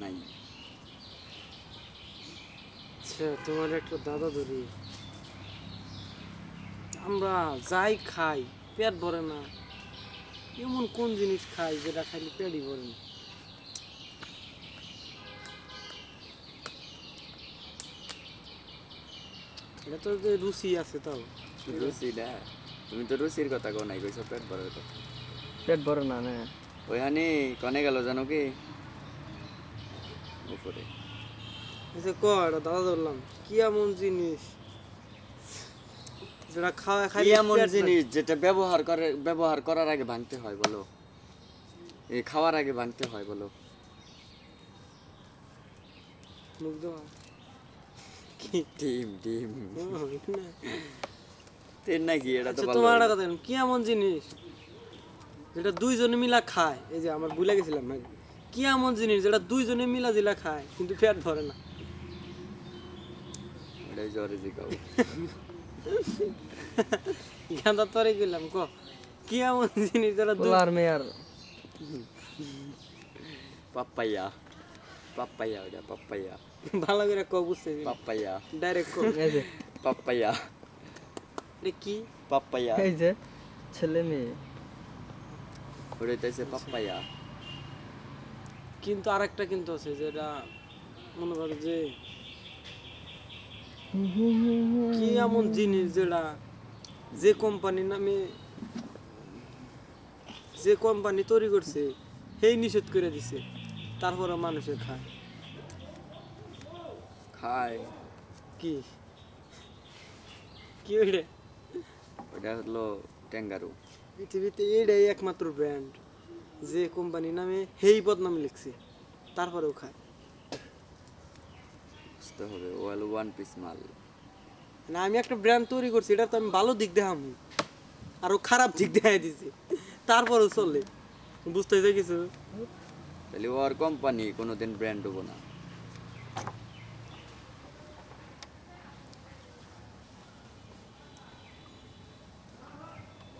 নাই। আচ্ছা তোমার একটা দাদা ধরি। আমরা যাই খাই পেট ভরে না। এমন কোন জিনিস খাই যেটা খাইলে পেটই ভরে না? এটা তো যে রুচি আছে তাও। রুচিটা? তুমি তো রুচির কথা কো নাই কইছো পেট ভরার কথা। পেট ভরে না না। ওইখানে কনে গেল জানো কি? উপরে। যে ক এটা দাদা ধরলাম। কি এমন জিনিস? যেটা খাওয়া খাই কি এমন জিনিস যেটা ব্যবহার করে ব্যবহার করার আগে ভাঙতে হয় বলো? এই খাওয়ার আগে ভাঙতে হয় বলো? মুখ দেওয়া কি ডিম ডিম। ও, তেল নাকি এটা তো আচ্ছা তোমার একটা কথা কি এমন জিনিস? যেটা দুইজনে মিলা খায়। এই যে আমার ভুলে গেছিলাম ভাই কি এমন জিনিস যেটা দুইজনে মিলা দিলা খায় কিন্তু পেট ভরে না। গাঁদা তরে গেলাম ক? কি এমন জিনিস যেটা দুই পোলার মেয়ার। পাপ্পাইয়া। পাপ্পাইয়া ওটা পাপ্পাইয়া। ভালো করে ক বুঝতে পাপ্পাইয়া। ডাইরেক্ট ক। এই যে। পাপ্পাইয়া। এটা কি? পাপ্পাইয়া। এই যে ছেলে মেয়ে। ওটা হইতেছে পাপ্পাইয়া কিন্তু আরেকটা কিন্তু আছে যেটা মনে করো যে কি এমন জিনিস যেটা যে কোম্পানির নামে যে কোম্পানি তৈরি করছে সেই নিষেধ করে দিছে তারপরে মানুষে খায়। খায়। কি? কি ওইটা? ওটা হলো ট্যাঙ্গারু। পৃথিবীতে এইটাই একমাত্র ব্র্যান্ড যে কোম্পানির নামে হেই বদনাম লিখছে তারপরেও খায়। বুঝতে হবে ওয়াল ওয়ান পিস মাল। না আমি একটা ব্র্যান্ড তৈরি করছি এটা তো আমি ভালো দিক দেখাম আরও খারাপ দিক দেখাই দিছি তারপরেও চলে। বুঝতে হয়েছে কিছু তাহলে ওর কোম্পানি কোনোদিন ব্র্যান্ড হব না।